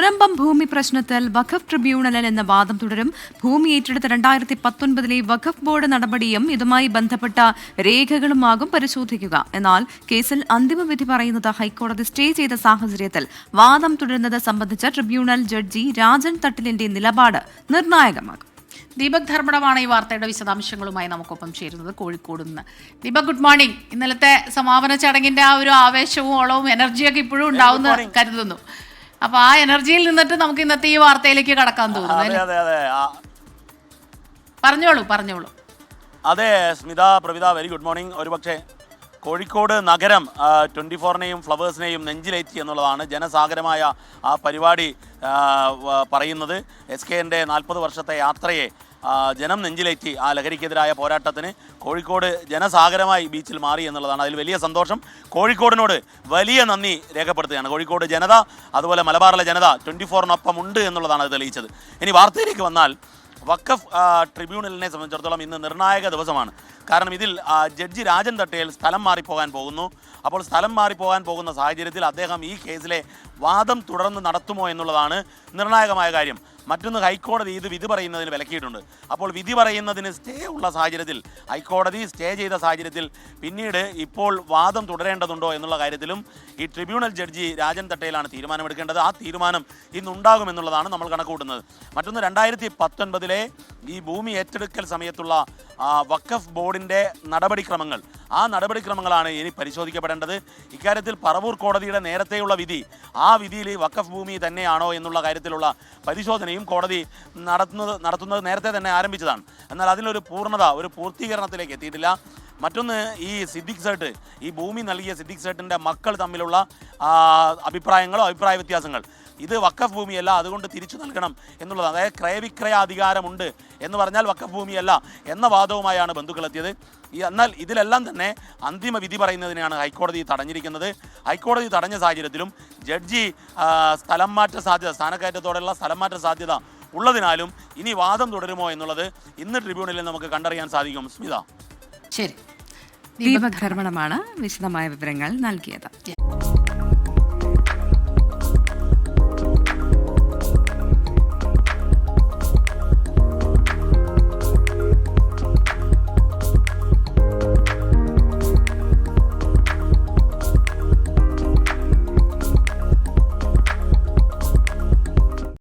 മുനമ്പം ഭൂമി പ്രശ്നത്തിൽ വഖഫ് ട്രിബ്യൂണലിൽ എന്ന വാദം തുടരും. ഭൂമി ഏറ്റെടുത്ത രണ്ടായിരത്തി പത്തൊൻപതിലെ വഖഫ് ബോർഡ് നടപടിയും ഇതുമായി ബന്ധപ്പെട്ട രേഖകളുമാകും പരിശോധിക്കുക. എന്നാൽ കേസിൽ അന്തിമ വിധി പറയുന്നത് ഹൈക്കോടതി സ്റ്റേ ചെയ്ത സാഹചര്യത്തിൽ വാദം തുടരുന്നത് സംബന്ധിച്ച ട്രിബ്യൂണൽ ജഡ്ജി രാജൻ തട്ടിലിന്റെ നിലപാട് നിർണായകമാകും. ദീപക് ധർമ്മടമാണ് ഈ വാർത്തയുടെ വിശദാംശങ്ങളുമായി നമുക്കൊപ്പം ചേരുന്നത് കോഴിക്കോട് നിന്ന്. ദീപക് ഗുഡ് മോർണിംഗ് ഇന്നലത്തെ സമാപന ചടങ്ങിന്റെ ആ ഒരു ആവേശവും ഓളവും എനർജിയൊക്കെ ഇപ്പോഴും ഉണ്ടാവുന്ന കരുതുന്നു. അപ്പൊ ആ എനർജിയിൽ നിന്നിട്ട് നമുക്ക് ഇന്നത്തെ ഈ വാർത്തയിലേക്ക് കടക്കാൻ തോന്നുന്നു പറഞ്ഞോളൂ പറഞ്ഞോളൂ. അതെ Smitha Pravitha very good morning ഒരുപക്ഷെ കോഴിക്കോട് നഗരം ട്വന്റി ഫോറിനെയും ഫ്ലവേഴ്സിനെയും നെഞ്ചിലേറ്റി എന്നുള്ളതാണ് ജനസാഗരമായ ആ പരിപാടി പറയുന്നത്. എസ് കെ എന്റെ നാൽപ്പത് വർഷത്തെ യാത്രയെ ജനം നെഞ്ചിലേറ്റി ആ ലഹരിക്കെതിരായ പോരാട്ടത്തിന് കോഴിക്കോട് ജനസാഗരമായി ബീച്ചിൽ മാറി എന്നുള്ളതാണ്. അതിൽ വലിയ സന്തോഷം. കോഴിക്കോടിനോട് വലിയ നന്ദി രേഖപ്പെടുത്തുകയാണ്. കോഴിക്കോട് ജനത അതുപോലെ മലബാറിലെ ജനത ട്വന്റി ഫോറിനൊപ്പം ഉണ്ട് എന്നുള്ളതാണ് അത് തെളിയിച്ചത്. ഇനി വാർത്തയിലേക്ക് വന്നാൽ വക്കഫ് ട്രിബ്യൂണലിനെ സംബന്ധിച്ചിടത്തോളം ഇന്ന് നിർണായക ദിവസമാണ്. കാരണം ഇതിൽ ജഡ്ജി രാജൻ തട്ടേൽ സ്ഥലം മാറിപ്പോകാൻ പോകുന്നു. അപ്പോൾ സ്ഥലം മാറിപ്പോകാൻ പോകുന്ന സാഹചര്യത്തിൽ അദ്ദേഹം ഈ കേസിലെ വാദം തുടർന്ന് നടത്തുമോ എന്നുള്ളതാണ് നിർണായകമായ കാര്യം. മറ്റൊന്ന് ഹൈക്കോടതി ഇത് വിധി പറയുന്നതിന് വിലക്കിയിട്ടുണ്ട്. അപ്പോൾ വിധി പറയുന്നതിന് സ്റ്റേ ഉള്ള സാഹചര്യത്തിൽ ഹൈക്കോടതി സ്റ്റേ ചെയ്ത സാഹചര്യത്തിൽ പിന്നീട് ഇപ്പോൾ വാദം തുടരേണ്ടതുണ്ടോ എന്നുള്ള കാര്യത്തിലും ഈ ട്രിബ്യൂണൽ ജഡ്ജി രാജൻ തട്ടയിലാണ് തീരുമാനമെടുക്കേണ്ടത്. ആ തീരുമാനം ഇന്നുണ്ടാകുമെന്നുള്ളതാണ് നമ്മൾ കണക്കുകൂട്ടുന്നത്. മറ്റൊന്ന് രണ്ടായിരത്തി പത്തൊൻപതിലെ ഈ ഭൂമി ഏറ്റെടുക്കൽ സമയത്തുള്ള വഖഫ് ബോർഡിന്റെ നടപടിക്രമങ്ങൾ. ആ നടപടിക്രമങ്ങളാണ് ഇനി പരിശോധിക്കപ്പെടേണ്ടത്. ഇക്കാര്യത്തിൽ പറവൂർ കോടതിയുടെ നേരത്തെയുള്ള വിധി ആ വിധിയിൽ വഖഫ് ഭൂമി തന്നെയാണോ എന്നുള്ള കാര്യത്തിലുള്ള പരിശോധനയും കോടതി നടത്തുന്നത് നടത്തുന്നത് നേരത്തെ തന്നെ ആരംഭിച്ചതാണ്. എന്നാൽ അതിനൊരു പൂർണത ഒരു പൂർത്തീകരണത്തിലേക്ക് എത്തിയിട്ടില്ല. മറ്റൊന്ന് ഈ സിദ്ദിഖ് സേട്ട് ഈ ഭൂമി നൽകിയ സിദ്ദിഖ് സേട്ടിന്റെ മക്കൾ തമ്മിലുള്ള അഭിപ്രായങ്ങളോ അഭിപ്രായ വ്യത്യാസങ്ങൾ. ഇത് വക്കഫ് ഭൂമിയല്ല അതുകൊണ്ട് തിരിച്ചു നൽകണം എന്നുള്ളത്. അതായത് ക്രയവിക്രയ അധികാരമുണ്ട് എന്ന് പറഞ്ഞാൽ വക്കഫ് ഭൂമിയല്ല എന്ന വാദവുമായാണ് ബന്ധുക്കളെത്തിയത്. ഈ എന്നാൽ ഇതിലെല്ലാം തന്നെ അന്തിമ വിധി പറയുന്നതിനാണ് ഹൈക്കോടതി തടഞ്ഞിരിക്കുന്നത്. ഹൈക്കോടതി തടഞ്ഞ സാഹചര്യത്തിലും ജഡ്ജി സ്ഥലം മാറ്റ സാധ്യത സ്ഥാനക്കയറ്റത്തോടെയുള്ള സ്ഥലം മാറ്റ സാധ്യത ഉള്ളതിനാലും ഇനി വാദം തുടരുമോ എന്നുള്ളത് ഇന്ന് ട്രിബ്യൂണലിൽ നമുക്ക് കണ്ടറിയാൻ സാധിക്കും. സ്മിത. ശരി. ദീപക് ധർമ്മടമാണ് വിശദമായ വിവരങ്ങൾ നൽകിയത്.